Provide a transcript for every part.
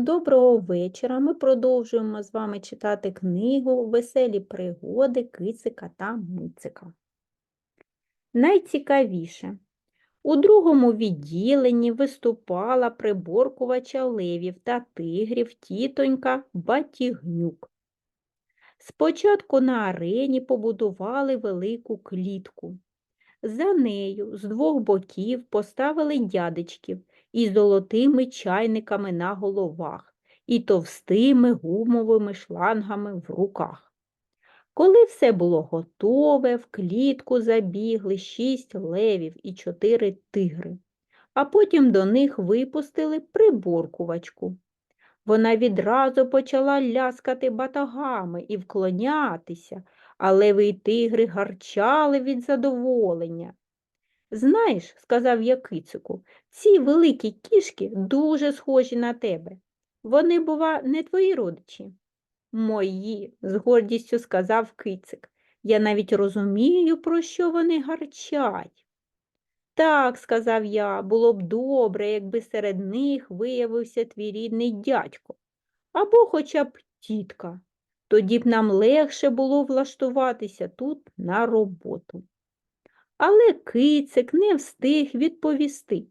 Доброго вечора. Ми продовжуємо з вами читати книгу Веселі пригоди кицика та мицика. Найцікавіше. У другому відділенні виступала приборкувача левів та тигрів тітонька Батігнюк. Спочатку на арені побудували велику клітку. За нею з двох боків поставили дядечків із золотими чайниками на головах і товстими гумовими шлангами в руках. Коли все було готове, в клітку забігли шість левів і чотири тигри, а потім до них випустили приборкувачку. Вона відразу почала ляскати батагами і вклонятися, а леви й тигри гарчали від задоволення. Знаєш, сказав я кицику, ці великі кішки дуже схожі на тебе. Вони, бува, не твої родичі. Мої, з гордістю сказав кицик. Я навіть розумію, про що вони гарчать. Так, сказав я, було б добре, якби серед них виявився твій рідний дядько або хоча б тітка. Тоді б нам легше було влаштуватися тут на роботу. Але кицик не встиг відповісти,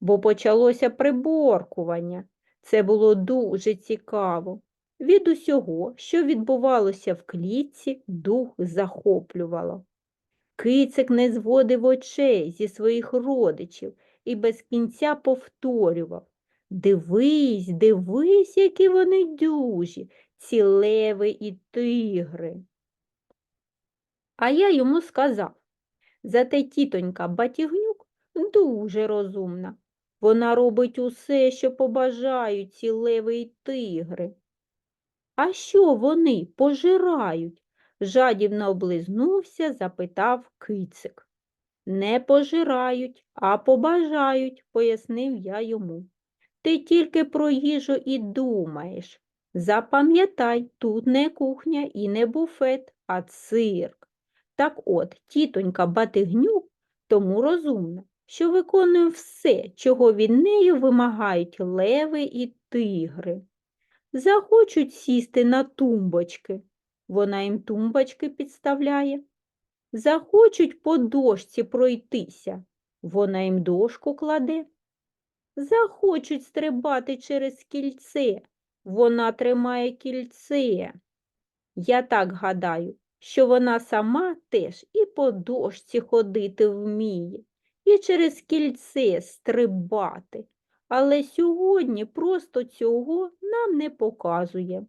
бо почалося приборкування. Це було дуже цікаво. Від усього, що відбувалося в клітці, дух захоплювало. Кицик не зводив очей зі своїх родичів і без кінця повторював Дивись, дивись, які вони дюжі, ці леви і тигри. А я йому сказав Зате тітонька Батігнюк дуже розумна. Вона робить усе, що побажають ці леви й тигри. А що вони пожирають? жадібно облизнувся, запитав кицик. Не пожирають, а побажають, пояснив я йому. Ти тільки про їжу і думаєш. Запам'ятай, тут не кухня і не буфет, а цирк. Так от, тітонька Батигнюк тому розумна, що виконує все, чого від неї вимагають леви і тигри. Захочуть сісти на тумбочки, вона їм тумбочки підставляє. Захочуть по дошці пройтися, вона їм дошку кладе. Захочуть стрибати через кільце, вона тримає кільце. Я так гадаю, що вона сама теж і по дошці ходити вміє, і через кільце стрибати, але сьогодні просто цього нам не показує.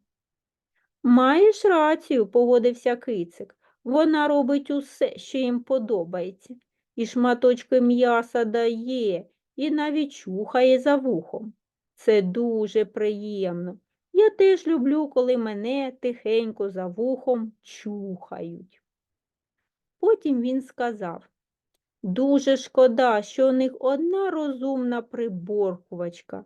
Маєш рацію, погодився кицик. Вона робить усе, що їм подобається, і шматочки м'яса дає, і навіть чухає за вухом. Це дуже приємно. Я теж люблю, коли мене тихенько за вухом чухають. Потім він сказав Дуже шкода, що у них одна розумна приборкувачка.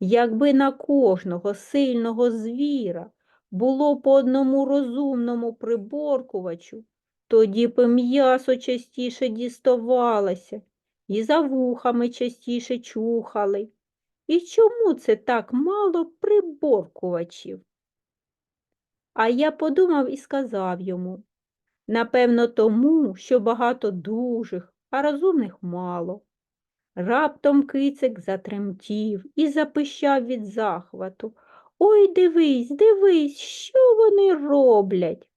Якби на кожного сильного звіра було по одному розумному приборкувачу, тоді б м'ясо частіше діставалося, і за вухами частіше чухали. І чому це так мало приборкувачів? А я подумав і сказав йому напевно, тому, що багато дужих, а розумних мало. Раптом кицик затремтів і запищав від захвату. Ой, дивись, дивись, що вони роблять.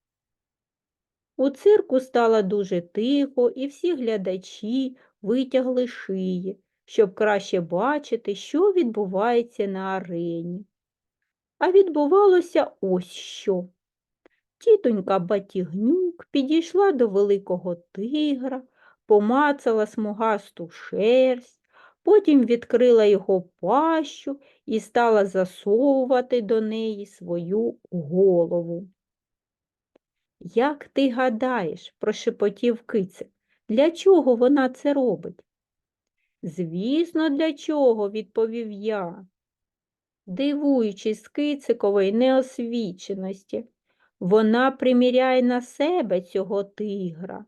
У цирку стало дуже тихо, і всі глядачі витягли шиї щоб краще бачити, що відбувається на арені. А відбувалося ось що. Тітонька Батігнюк підійшла до великого тигра, помацала смугасту шерсть, потім відкрила його пащу і стала засовувати до неї свою голову. Як ти гадаєш, прошепотів кицик, для чого вона це робить? Звісно, для чого, відповів я, дивуючись кицикової неосвіченості. Вона приміряє на себе цього тигра.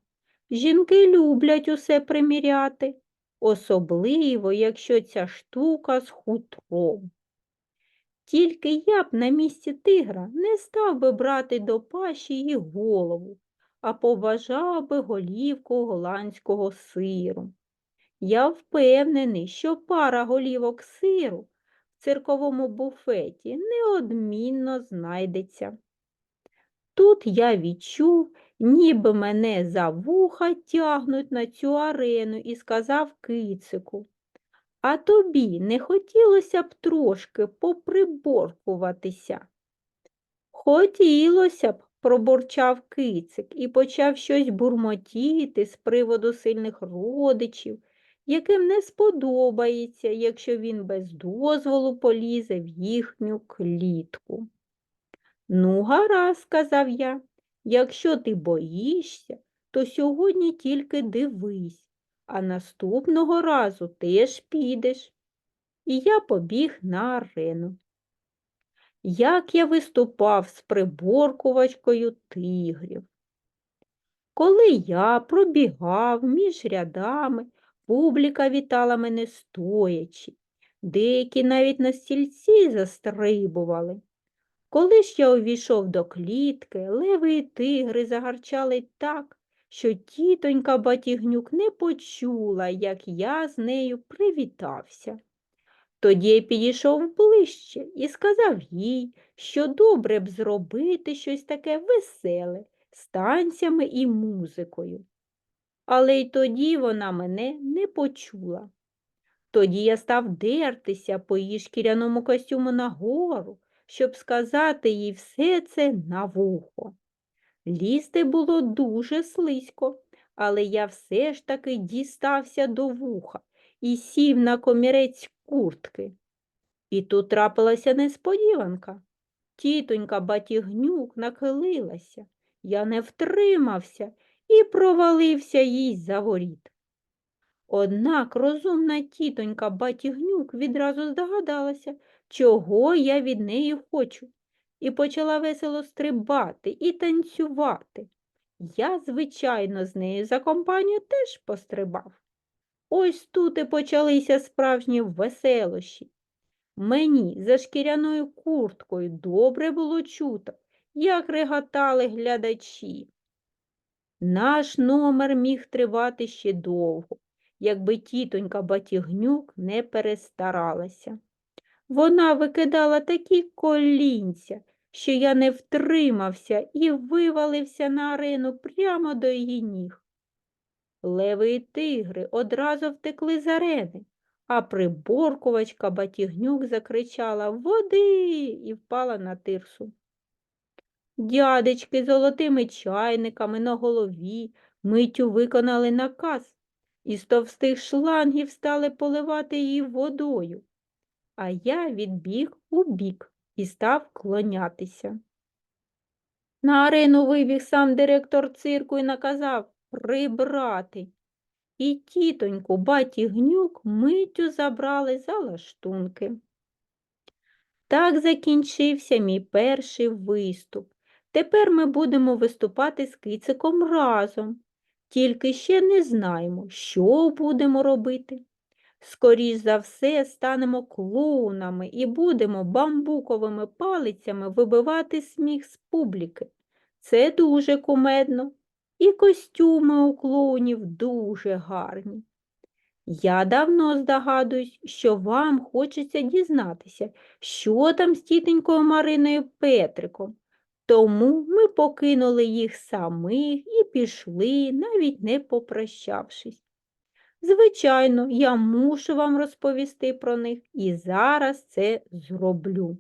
Жінки люблять усе приміряти, особливо, якщо ця штука з хутром. Тільки я б на місці тигра не став би брати до пащі її голову, а побажав би голівку голландського сиру. Я впевнений, що пара голівок сиру в цирковому буфеті неодмінно знайдеться. Тут я відчув, ніби мене за вуха тягнуть на цю арену і сказав кицику. А тобі не хотілося б трошки поприборкуватися? Хотілося б, пробурчав кицик і почав щось бурмотіти з приводу сильних родичів, яким не сподобається, якщо він без дозволу полізе в їхню клітку. Ну, гаразд, сказав я, якщо ти боїшся, то сьогодні тільки дивись, а наступного разу теж підеш. І я побіг на арену. Як я виступав з приборкувачкою тигрів. Коли я пробігав між рядами, публіка вітала мене стоячи, деякі навіть на стільці застрибували. Коли ж я увійшов до клітки, леви і тигри загарчали так, що тітонька Батігнюк не почула, як я з нею привітався. Тоді я підійшов ближче і сказав їй, що добре б зробити щось таке веселе з танцями і музикою. Але й тоді вона мене не почула. Тоді я став дертися по її шкіряному костюму нагору, щоб сказати їй все це на вухо. Лізти було дуже слизько, але я все ж таки дістався до вуха і сів на комірець куртки. І тут трапилася несподіванка. Тітонька Батігнюк нахилилася, я не втримався і провалився їй за воріт. Однак розумна тітонька Батігнюк відразу здогадалася, чого я від неї хочу, і почала весело стрибати і танцювати. Я, звичайно, з нею за компанію теж пострибав. Ось тут і почалися справжні веселощі. Мені за шкіряною курткою добре було чуто, як реготали глядачі. Наш номер міг тривати ще довго, якби тітонька Батігнюк не перестаралася. Вона викидала такі колінця, що я не втримався і вивалився на арену прямо до її ніг. Леви і тигри одразу втекли з арени, а приборкувачка Батігнюк закричала Води і впала на тирсу. Дядечки з золотими чайниками на голові миттю виконали наказ і з товстих шлангів стали поливати її водою а я відбіг у бік і став клонятися. На арену вибіг сам директор цирку і наказав прибрати. І тітоньку баті гнюк миттю забрали за лаштунки. Так закінчився мій перший виступ. Тепер ми будемо виступати з кициком разом, тільки ще не знаємо, що будемо робити. Скоріш за все, станемо клоунами і будемо бамбуковими палицями вибивати сміх з публіки. Це дуже кумедно. І костюми у клоунів дуже гарні. Я давно здогадуюсь, що вам хочеться дізнатися, що там з тітенькою Мариною Петриком. Тому ми покинули їх самих і пішли, навіть не попрощавшись. Звичайно, я мушу вам розповісти про них і зараз це зроблю.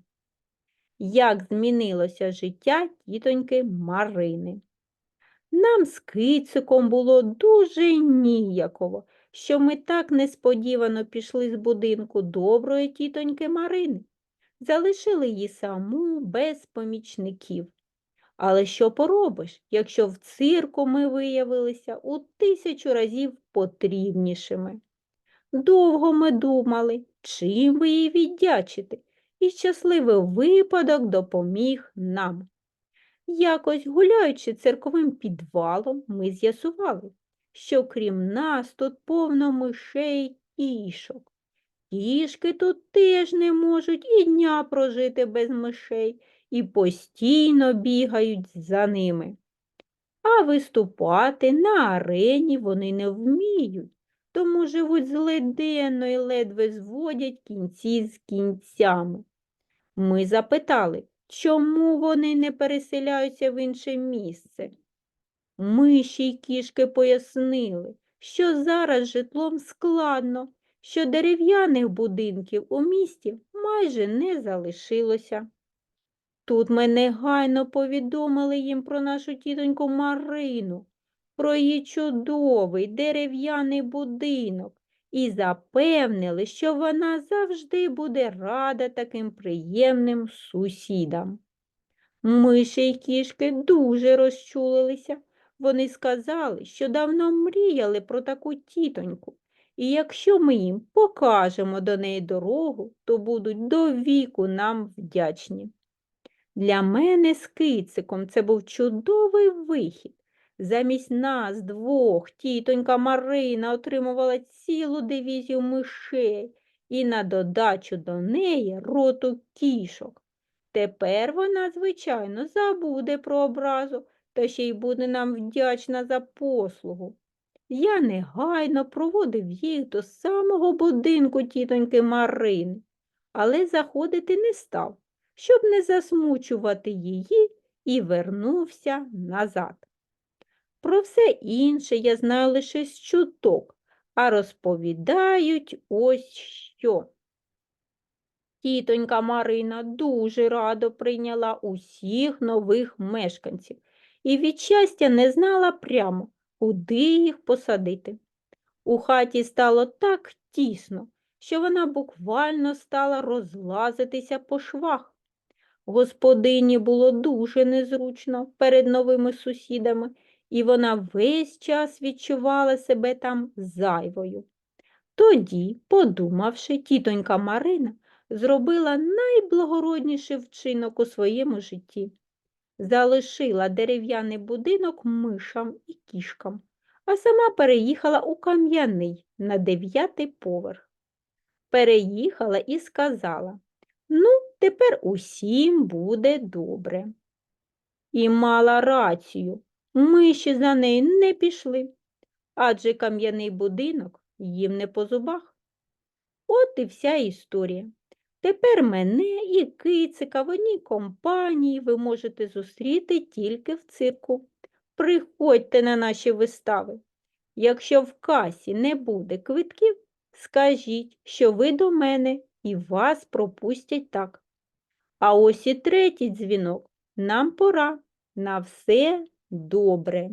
Як змінилося життя тітоньки Марини. Нам з кициком було дуже ніяково, що ми так несподівано пішли з будинку доброї тітоньки Марини, залишили її саму без помічників. Але що поробиш, якщо в цирку ми виявилися у тисячу разів потрібнішими? Довго ми думали, чим ви їй віддячити, і щасливий випадок допоміг нам. Якось гуляючи цирковим підвалом, ми з'ясували, що крім нас тут повно мишей і ішок. Кішки тут теж не можуть і дня прожити без мишей і постійно бігають за ними. А виступати на арені вони не вміють, тому живуть злиденно і ледве зводять кінці з кінцями. Ми запитали, чому вони не переселяються в інше місце. Миші й кішки пояснили, що зараз житлом складно, що дерев'яних будинків у місті майже не залишилося. Тут ми негайно повідомили їм про нашу тітоньку Марину, про її чудовий дерев'яний будинок і запевнили, що вона завжди буде рада таким приємним сусідам. Миші й кішки дуже розчулилися. Вони сказали, що давно мріяли про таку тітоньку, і якщо ми їм покажемо до неї дорогу, то будуть до віку нам вдячні. Для мене з кициком це був чудовий вихід. Замість нас двох тітонька Марина отримувала цілу дивізію мишей і на додачу до неї роту кішок. Тепер вона, звичайно, забуде про образу та ще й буде нам вдячна за послугу. Я негайно проводив їх до самого будинку тітоньки Марини, але заходити не став, щоб не засмучувати її, і вернувся назад. Про все інше я знаю лише з чуток, а розповідають ось що. Тітонька Марина дуже радо прийняла усіх нових мешканців і від щастя не знала прямо, куди їх посадити. У хаті стало так тісно, що вона буквально стала розлазитися по швах. Господині було дуже незручно перед новими сусідами, і вона весь час відчувала себе там зайвою. Тоді, подумавши, тітонька Марина зробила найблагородніший вчинок у своєму житті. Залишила дерев'яний будинок мишам і кішкам, а сама переїхала у кам'яний на дев'ятий поверх. Переїхала і сказала Ну, тепер усім буде добре. І мала рацію, миші за нею не пішли, адже кам'яний будинок їм не по зубах. От і вся історія. Тепер мене і кицика в одній компанії ви можете зустріти тільки в цирку. Приходьте на наші вистави. Якщо в касі не буде квитків, скажіть, що ви до мене і вас пропустять так. А ось і третій дзвінок. Нам пора. На все добре.